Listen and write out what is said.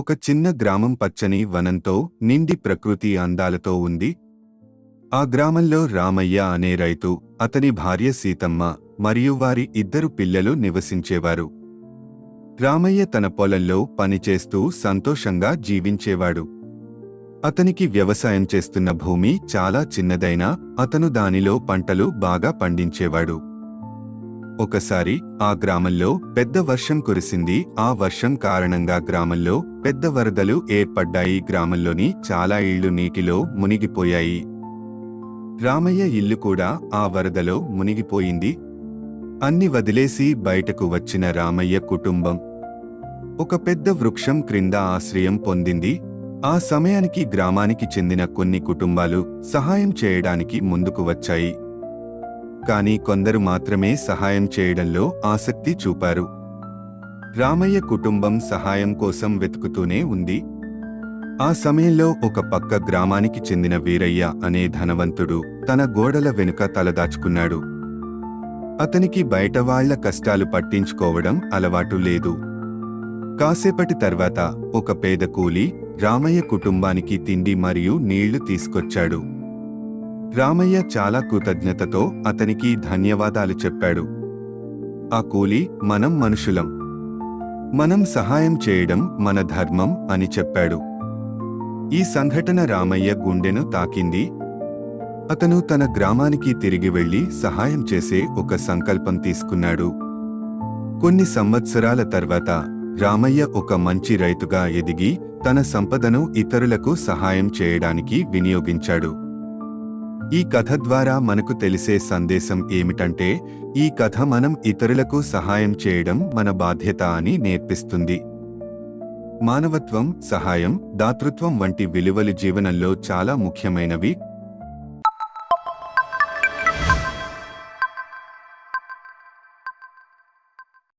ఒక చిన్న గ్రామం పచ్చని వనంతో నిండి ప్రకృతి అందాలతో ఉంది. ఆ గ్రామంలో రామయ్య అనే రైతు అతని భార్య సీతమ్మ మరియు వారి ఇద్దరు పిల్లలు నివసించేవారు. రామయ్య తన పొలంలో పనిచేస్తూ సంతోషంగా జీవించేవాడు. అతనికి వ్యవసాయం చేస్తున్న భూమి చాలా చిన్నదైనా అతను దానిలో పంటలు బాగా పండించేవాడు. ఒకసారి ఆ గ్రామంలో పెద్ద వర్షం కురిసింది. ఆ వర్షం కారణంగా గ్రామంలో పెద్ద వరదలు ఏర్పడ్డాయి. గ్రామంలోని చాలా ఇళ్ళు నీటిలో మునిగిపోయాయి. రామయ్య ఇల్లు కూడా ఆ వరదలో మునిగిపోయింది. అన్ని వదిలేసి బయటకు వచ్చిన రామయ్య కుటుంబం. ఒక పెద్ద వృక్షం క్రింద ఆశ్రయం పొందింది. ఆ సమయానికి గ్రామానికి చెందిన కొన్ని కుటుంబాలు సహాయం చేయడానికి ముందుకు వచ్చాయి. కానీ కొందరు మాత్రమే సహాయం చేయడంలో ఆసక్తి చూపారు. రామయ్య కుటుంబం సహాయం కోసం వెతుకుతూనే ఉంది. ఆ సమయంలో ఒక పక్క గ్రామానికి చెందిన వీరయ్య అనే ధనవంతుడు తన గోడల వెనుక తలదాచుకున్నాడు. అతనికి బయట వాళ్ళ కష్టాలు పట్టించుకోవడం అలవాటు లేదు. కాసేపటి తర్వాత ఒక పేద కూలి రామయ్య కుటుంబానికి తిండి మరియు నీళ్ళు తీసుకొచ్చాడు. రామయ్య చాలా కృతజ్ఞతతో అతనికి ధన్యవాదాలు చెప్పాడు. ఆ కూలి మనం మనుషులం. మనం సహాయం చేయడం మన ధర్మం అని చెప్పాడు. ఈ సంఘటన రామయ్య గుండెను తాకింది. అతను తన గ్రామానికి తిరిగి వెళ్ళి సహాయం చేసే ఒక సంకల్పం తీసుకున్నాడు. కొన్ని సంవత్సరాల తర్వాత రామయ్య ఒక మంచి రైతుగా ఎదిగి తన సంపదను ఇతరులకు సహాయం చేయడానికి వినియోగించాడు. ఈ కథ ద్వారా మనకు తెలిసే సందేశం ఏమిటంటే ఈ కథ మనం ఇతరులకు సహాయం చేయడం మన బాధ్యత అని నేర్పిస్తుంది. మానవత్వం సహాయం దాతృత్వం వంటి విలువలు జీవనంలో చాలా ముఖ్యమైనవి.